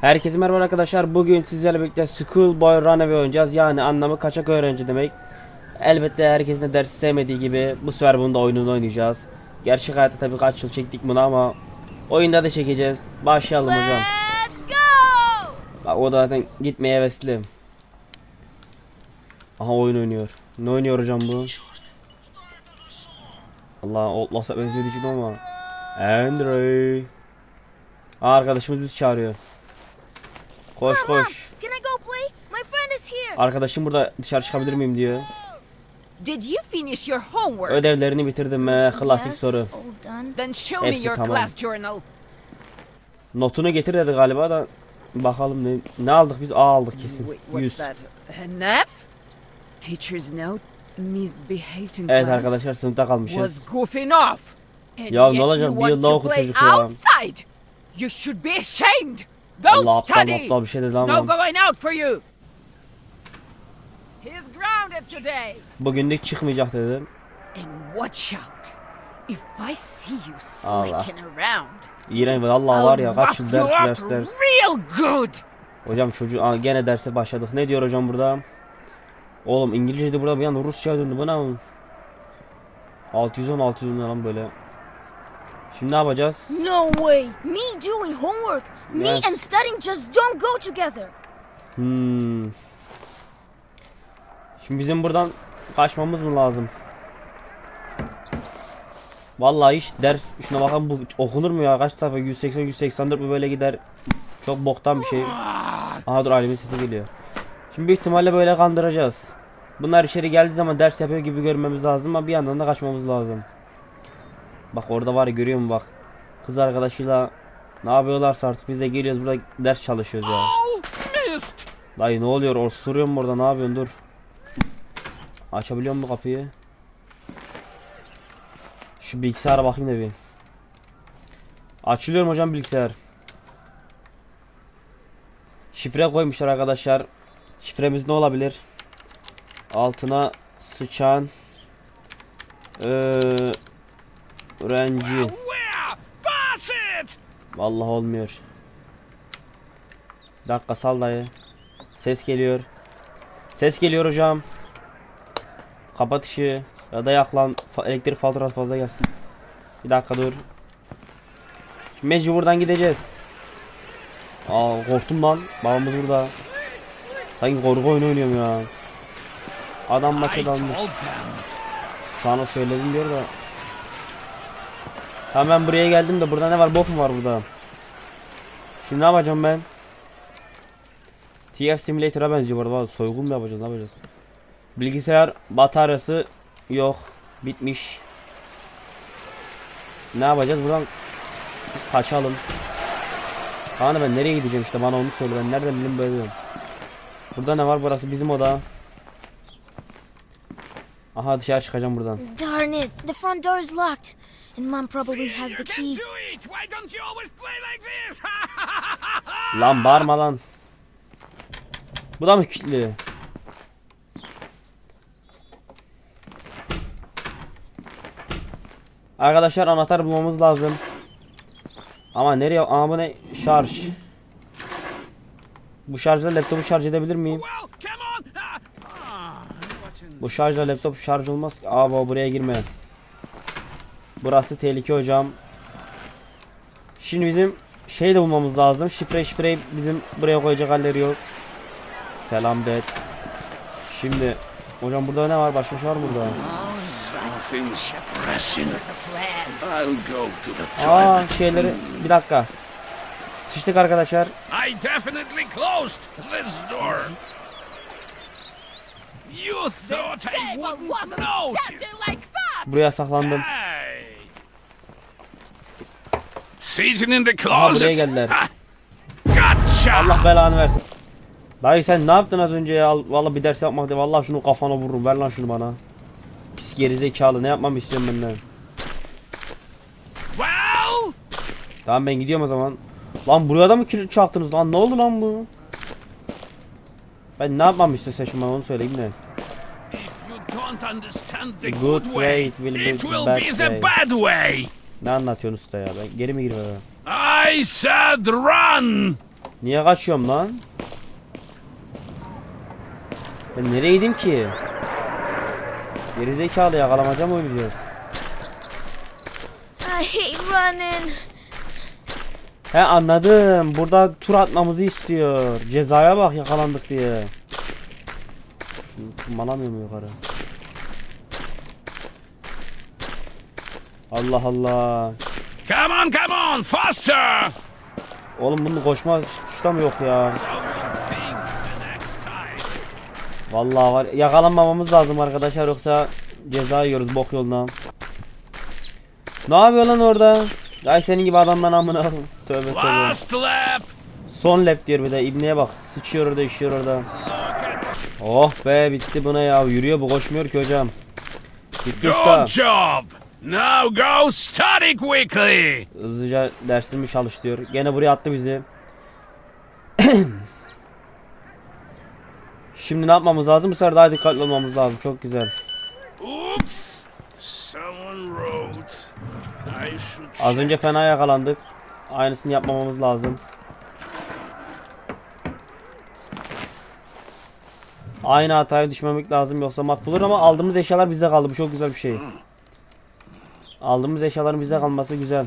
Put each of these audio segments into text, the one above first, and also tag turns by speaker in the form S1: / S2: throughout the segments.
S1: Herkese merhaba arkadaşlar. Bugün sizlerle birlikte Schoolboy Runaway oynayacağız. Yani anlamı kaçak öğrenci demek. Elbette herkesin de dersi sevmediği gibi bu sefer bunu da oyununu oynayacağız. Gerçek hayatta tabii kaç yıl çektik bunu ama oyunda da çekeceğiz. Başlayalım hocam.
S2: Let's go!
S1: Bak o da zaten gitmeye hevesli. Aha oyun oynuyor. Ne oynuyor hocam bu? Allah Outlast'a benziyor diyeceğim ama. Andre. Aa, arkadaşımız bizi çağırıyor. Koş koş.
S2: Can I go play? My friend is here.
S1: Arkadaşım burada dışarı çıkabilir miyim diyor.
S3: Did you finish your homework?
S1: Ödevlerini bitirdim mi? Klasik
S2: Yes,
S1: soru.
S2: All done.
S3: Then show me your
S1: tamam.
S3: class journal.
S1: Notunu getir dedi galiba da bakalım ne ne aldık biz? A aldık kesin.
S3: Wait, what's
S1: 100.
S3: that? An F? Teacher's note? Misbehaved in
S1: Evet arkadaşlar sınıfta kalmışız.
S3: Was goofing off. And
S1: Ya ne olacak?
S3: you
S1: Bir yıl
S3: want
S1: daha
S3: to
S1: oku
S3: play
S1: çocuk ya.
S3: outside. You should be ashamed. Go
S1: Allah aptal
S3: study.
S1: aptal bir şey dedi
S3: No
S1: ama.
S3: going out for you. He's grounded today.
S1: Bugünlük çıkmayacak dedim.
S3: And watch out. If I see you slinking around,
S1: İğrenç Allah var ya kaç yıl ders ders ders.
S3: real good.
S1: Hocam çocuğu Aa, gene derse başladık. Ne diyor hocam burada? Oğlum İngilizceydi burada bir an Rusça'ya döndü bu ne? 610 610 lan böyle. Şimdi ne yapacağız?
S2: No way. Me doing homework. Me
S1: Yes.
S2: and studying just don't go together.
S1: Hmm. Şimdi bizim buradan kaçmamız mı lazım? Vallahi hiç ders şuna bakın bu okunur mu ya kaç sayfa 180 184 bu böyle gider. Çok boktan bir şey. Aha dur alimin sesi geliyor. Şimdi büyük ihtimalle böyle kandıracağız. Bunlar içeri geldiği zaman ders yapıyor gibi görmemiz lazım ama bir yandan da kaçmamız lazım. Bak orada var ya görüyor musun bak. Kız arkadaşıyla ne yapıyorlarsa artık biz de geliyoruz burada ders çalışıyoruz ya. Dayı ne oluyor? Osuruyor mu orada? Ne yapıyorsun? Dur. Açabiliyor mu kapıyı? Şu bilgisayara bakayım da bir. Açılıyor mu hocam bilgisayar? Şifre koymuşlar arkadaşlar. Şifremiz ne olabilir? Altına sıçan eee öğrenci. Vallahi olmuyor. Bir dakika sal dayı. Ses geliyor. Ses geliyor hocam. Kapat ışığı. Ya da yak lan. Fa- elektrik faturası fazla gelsin. Bir dakika dur. Şimdi mecbur buradan gideceğiz. Aa korktum lan. Babamız burada. Sanki korku oyunu oynuyorum ya. Adam maça dalmış. Sana söyledim diyor da. Tamam ben buraya geldim de burada ne var? Bok mu var burada? Şimdi ne yapacağım ben? TF Simulator'a benziyor bu arada. Soygun mu yapacağız? Ne yapacağız? Bilgisayar bataryası yok. Bitmiş. Ne yapacağız? Buradan kaçalım. Kaan ben nereye gideceğim işte bana onu söyle. Ben nereden bileyim böyle diyorum. Burada ne var? Burası bizim oda. Aha dışarı çıkacağım buradan.
S2: Darn it. The front door is locked. And mom probably has the key.
S4: can do it! Why don't you always play like this?
S1: Lan bağırma lan. Bu da mı kilitli? Arkadaşlar anahtar bulmamız lazım. Ama nereye? Aa bu ne? Şarj. Bu şarjla laptopu şarj edebilir miyim?
S4: Ah, ah,
S1: Bu şarjla laptop şarj olmaz ki. Aa buraya girme. Burası tehlike hocam. Şimdi bizim şey de bulmamız lazım. Şifre şifreyi bizim buraya koyacak halleri yok. Selam bet. Şimdi hocam burada ne var? Başka şey var mı burada? Aa şeyleri bir dakika. Sıçtık arkadaşlar.
S4: I definitely closed this door. You thought I wouldn't notice.
S1: Buraya saklandım.
S4: Hey. Sitting in the
S1: Aha buraya
S4: closet.
S1: geldiler.
S4: Gotcha!
S1: Allah belanı versin. Dayı sen ne yaptın az önce ya? Vallahi bir ders yapmak değil. Vallahi şunu kafana vururum. Ver lan şunu bana. Pis gerizekalı. Ne yapmamı istiyorsun benden?
S4: Well,
S1: Tamam ben gidiyorum o zaman. Lan buraya da mı kilit çaktınız lan? Ne oldu lan bu? Ben ne yapmam istiyorsun sen şimdi bana onu söyleyeyim de.
S4: if you don't understand the
S1: Good
S4: good,
S1: way, it will be the bad way.
S4: bad way.
S1: Ne anlatıyorsun usta ya? Ben geri mi gireyim eve?
S4: I said run!
S1: Niye kaçıyorum lan? Ben nereye gideyim ki? Gerizekalı yakalamaca mı oynayacağız?
S2: I hate running.
S1: He anladım. Burada tur atmamızı istiyor. Cezaya bak yakalandık diye. Şunu tırmanamıyor mu yukarı? Allah Allah.
S4: Come on, come on, faster!
S1: Oğlum bunun koşma tuşu da mı yok ya? Vallahi var. Yakalanmamamız lazım arkadaşlar yoksa ceza yiyoruz bok yoluna. Ne yapıyor lan orada? Ay senin gibi adamdan amına. Tövbe tövbe. Son lap diyor bir de ibneye bak. Sıçıyor orada işiyor orada. Oh be bitti buna ya. Yürüyor bu koşmuyor ki hocam. Bitti usta.
S4: Now go study quickly!
S1: Hızlıca dersimi çalış diyor. Gene buraya attı bizi. Şimdi ne yapmamız lazım? Bu sefer daha dikkatli olmamız lazım. Çok güzel.
S4: Oops! Someone wrote. I should
S1: Az önce fena yakalandık. Aynısını yapmamamız lazım. Aynı hataya düşmemek lazım yoksa mahvolur ama aldığımız eşyalar bize kaldı. Bu çok güzel bir şey. Aldığımız eşyaların bize kalması güzel.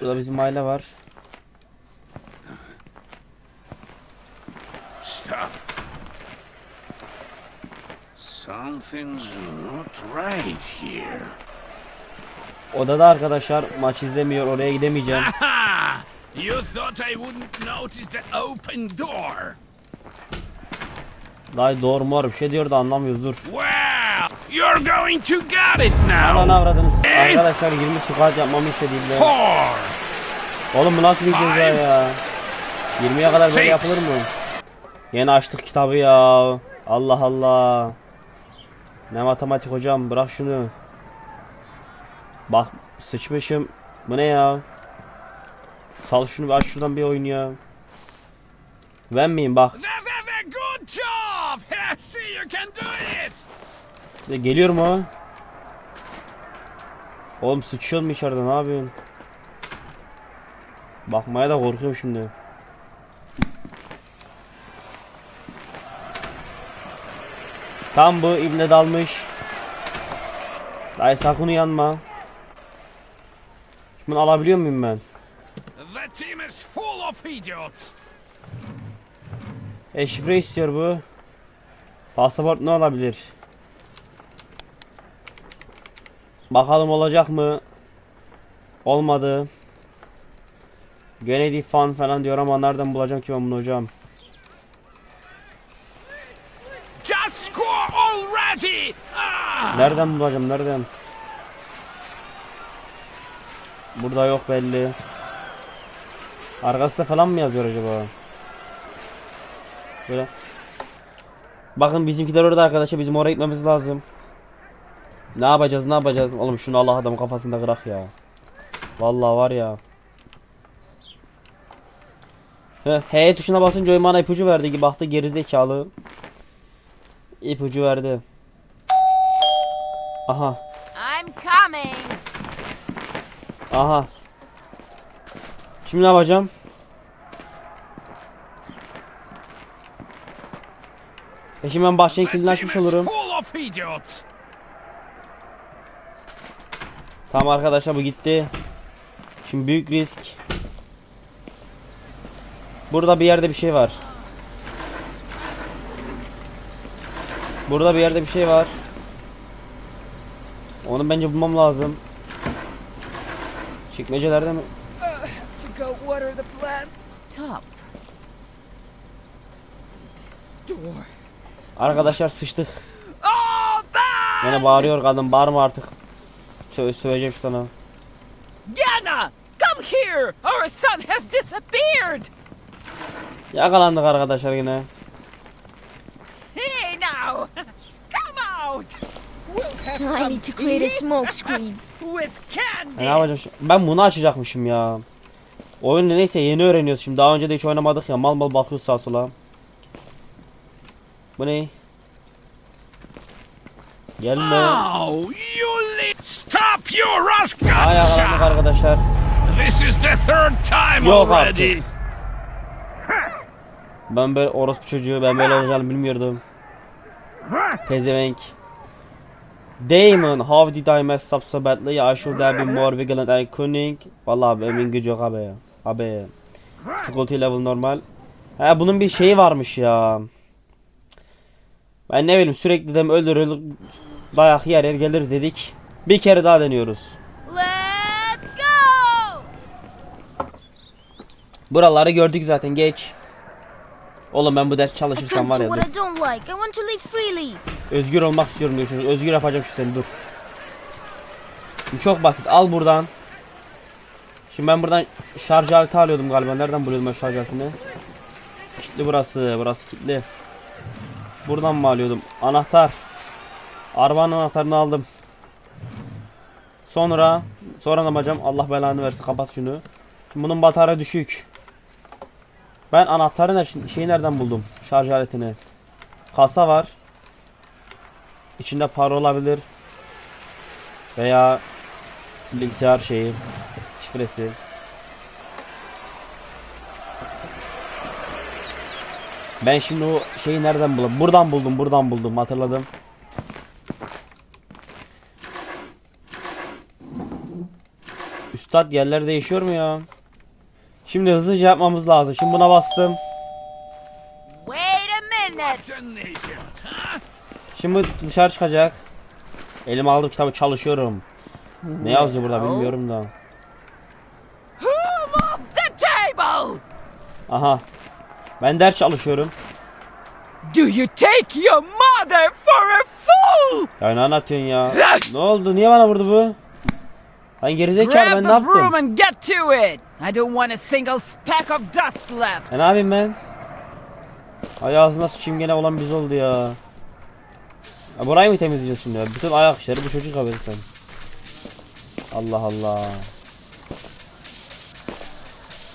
S1: Burada bizim aile var.
S4: Stop. Something's not right here.
S1: Odada arkadaşlar maç izlemiyor. Oraya gidemeyeceğim.
S4: You thought I wouldn't notice the open door.
S1: Dayı doğru mor bir şey diyor da anlamıyoruz dur.
S4: Well, you're going to get it
S1: Aman
S4: now.
S1: avradınız. Arkadaşlar 20 squat yapmamı istediğimde.
S4: Four.
S1: Oğlum bu nasıl bir ceza ya? 20'ye kadar böyle yapılır mı? Yine açtık kitabı ya. Allah Allah. Ne matematik hocam bırak şunu. Bak sıçmışım. Bu ne ya? Sal şunu aç şuradan bir oyun ya. Ben miyim bak.
S4: Good job. See, you can do it.
S1: E, Geliyor mu? Oğlum sıçıyor mu içeride ne yapıyorsun? Bakmaya da korkuyorum şimdi. Tam bu ibne dalmış. Dayı sakın uyanma. Bunu alabiliyor muyum ben?
S4: The team is full of idiots.
S1: E şifre istiyor bu. Pasaport ne olabilir? Bakalım olacak mı? Olmadı. Değil fan falan diyor ama nereden bulacağım ki ben bunu hocam?
S4: Just score already. Ah.
S1: Nereden bulacağım nereden? Burada yok belli. Arkasında falan mı yazıyor acaba? Böyle. Bakın bizimkiler orada arkadaşlar bizim oraya gitmemiz lazım. Ne yapacağız ne yapacağız? Oğlum şunu Allah adam kafasında kırak ya. Vallahi var ya. Heh, H tuşuna basınca oyun bana ipucu verdi gibi baktı gerizekalı. İpucu verdi. Aha.
S3: I'm coming.
S1: Aha. Şimdi ne yapacağım? E şimdi ben bahçenin kilidini açmış olurum.
S4: full of idiots.
S1: Tamam arkadaşlar bu gitti. Şimdi büyük risk. Burada bir yerde bir şey var. Burada bir yerde bir şey var. Onu bence bulmam lazım. Çekmecelerde mi?
S3: To go water the plants. Stop. This door.
S1: Arkadaşlar sıçtık.
S3: Oh!
S1: Yine bağırıyor kadın. Bağırma artık. Sö söveceğim sana.
S3: Yana, come here. Our son has disappeared.
S1: Yakalandık arkadaşlar yine.
S3: Hey now, come out.
S2: I need to create a smoke screen.
S3: with candy.
S1: E, ne yapacağım? Ben bunu açacakmışım ya. Oyunu neyse yeni öğreniyoruz şimdi. Daha önce de hiç oynamadık ya. Mal mal bakıyoruz sağa sola. Bu ne? Gelme.
S4: Oh, you Stop Stop, you rascal!
S1: Aa yakalandık arkadaşlar.
S4: This is the third time
S1: Yok
S4: already.
S1: artık. Ben böyle orospu çocuğu ben böyle olacağını bilmiyordum. Pezevenk. Damon, how did I mess up so badly? I should have been more vigilant and cunning. Vallahi benim İngilizce yok abi. Abi. Difficulty level normal. Ha bunun bir şeyi varmış ya. Ben ne bileyim sürekli de öldür öldür dayak yer yer geliriz dedik. Bir kere daha deniyoruz.
S2: Let's go!
S1: Buraları gördük zaten geç. Oğlum ben bu ders çalışırsam var ya dur. Özgür olmak istiyorum diyor çocuk. Özgür yapacağım şu seni dur. Şimdi çok basit al buradan. Şimdi ben buradan şarj aleti alıyordum galiba. Nereden buluyordum ben şarj aletini? Kilitli burası. Burası kilitli. Buradan mı alıyordum? Anahtar. Arabanın anahtarını aldım. Sonra sonra ne yapacağım? Allah belanı versin kapat şunu. Şimdi bunun batarya düşük. Ben anahtarı şeyi nereden buldum? Şarj aletini. Kasa var. İçinde para olabilir. Veya bilgisayar şeyi, şifresi. Ben şimdi o şeyi nereden buldum? Buradan buldum, buradan buldum. Hatırladım. Üstad yerler değişiyor mu ya? Şimdi hızlıca yapmamız lazım. Şimdi buna bastım.
S3: Wait a minute!
S4: Detonated, huh?
S1: Şimdi dışarı çıkacak. Elime aldım kitabı çalışıyorum. Ne yazıyor burada bilmiyorum da. Aha. Ben ders çalışıyorum.
S3: Do you take your mother for a fool?
S1: Ya ne anlatıyorsun ya? Ne oldu? Niye bana vurdu bu? Ben gerizekalı
S3: Grab
S1: ben ne
S3: the broom
S1: yaptım?
S3: and get to it! I don't want a single speck of dust left.
S1: E ne yapayım ben? Ay ağzına sıçayım gene olan biz oldu ya. ya burayı mı temizleyeceğiz şimdi ya? Bütün ayak işleri bu çocuk haberi sen. Allah Allah.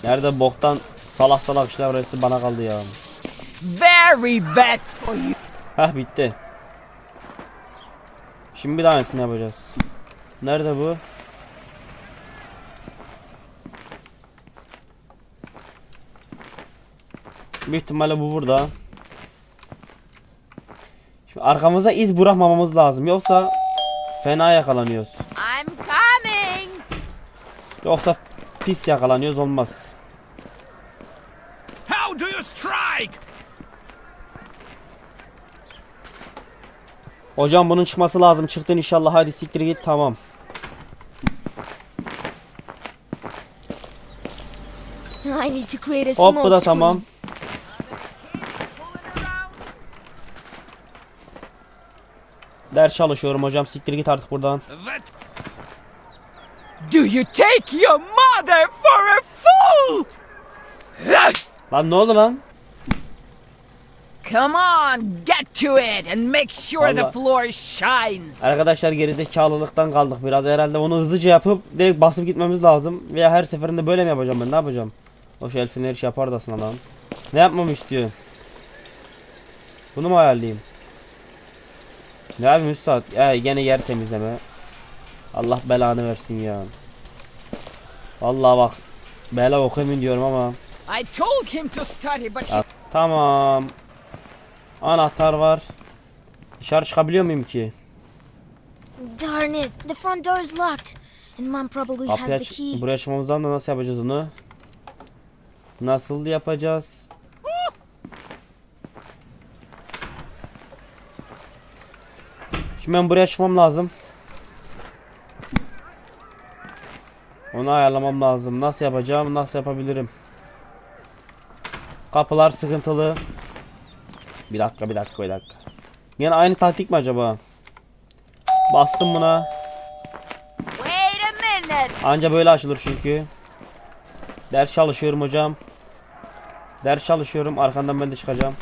S1: Nerede boktan salak salak işler orası bana kaldı ya.
S3: Very bad for you.
S1: Hah bitti. Şimdi bir tanesini yapacağız. Nerede bu? Büyük ihtimalle bu burada. Şimdi arkamıza iz bırakmamamız lazım. Yoksa fena yakalanıyoruz.
S3: I'm coming!
S1: Yoksa pis yakalanıyoruz olmaz.
S4: How do you strike?
S1: Hocam bunun çıkması lazım. Çıktın inşallah. Hadi siktir git. Tamam.
S2: I need to create a
S1: Hop bu da tamam. Ders çalışıyorum hocam. Siktir git artık buradan.
S3: Do you take your mother for a fool?
S1: Lan ne oldu lan?
S3: Come on, get to it and make sure the
S1: Vallahi-
S3: floor shines.
S1: Arkadaşlar gerizekalılıktan kaldık biraz. Herhalde onu hızlıca yapıp direkt basıp gitmemiz lazım. Veya her seferinde böyle mi yapacağım ben? Ne yapacağım? O şu elfin her iş yapar da aslında lan. Ne yapmamı istiyor? Bunu mu ayarlayayım? Ne yapayım üstad? Ya gene yer temizleme. Allah belanı versin ya. Vallahi bak. Bela okuyamayın diyorum ama.
S3: I told him to study, but he
S1: tamam. Anahtar var. Dışarı çıkabiliyor muyum ki?
S2: Darn it, the front door is locked. And Mom probably has the key.
S1: buraya çıkmamızdan da nasıl yapacağız onu? Nasıl yapacağız? Şimdi ben buraya çıkmam lazım. Onu ayarlamam lazım. Nasıl yapacağım? Nasıl yapabilirim? Kapılar sıkıntılı. Bir dakika, bir dakika, bir dakika. Yine aynı taktik mi acaba? Bastım buna. Anca böyle açılır çünkü. Ders çalışıyorum hocam. Ders çalışıyorum. Arkandan ben de çıkacağım.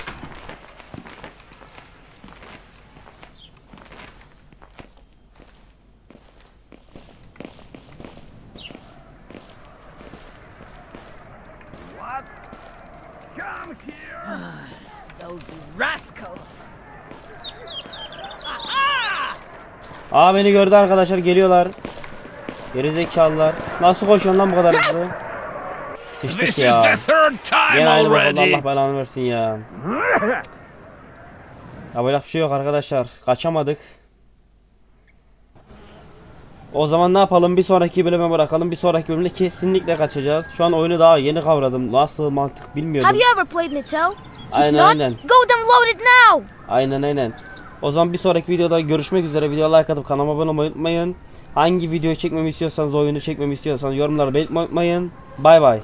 S4: come here.
S3: Those rascals.
S1: Aa beni gördü arkadaşlar geliyorlar. Gerizekalılar. Nasıl koşuyorsun lan bu kadar hızlı? Sıçtık ya. Gene aynı bakalım
S4: already.
S1: Allah belanı versin ya. Yapacak bir şey yok arkadaşlar. Kaçamadık. O zaman ne yapalım? Bir sonraki bölüme bırakalım. Bir sonraki bölümde kesinlikle kaçacağız. Şu an oyunu daha yeni kavradım. Nasıl mantık bilmiyordum.
S2: Have you ever played? If
S1: Aynen aynen.
S2: go download it now!
S1: Aynen aynen. O zaman bir sonraki videoda görüşmek üzere. Videoya like atıp kanalıma abone olmayı unutmayın. Hangi videoyu çekmemi istiyorsanız, oyunu çekmemi istiyorsanız yorumlara belirtmeyi unutmayın. Bay bay.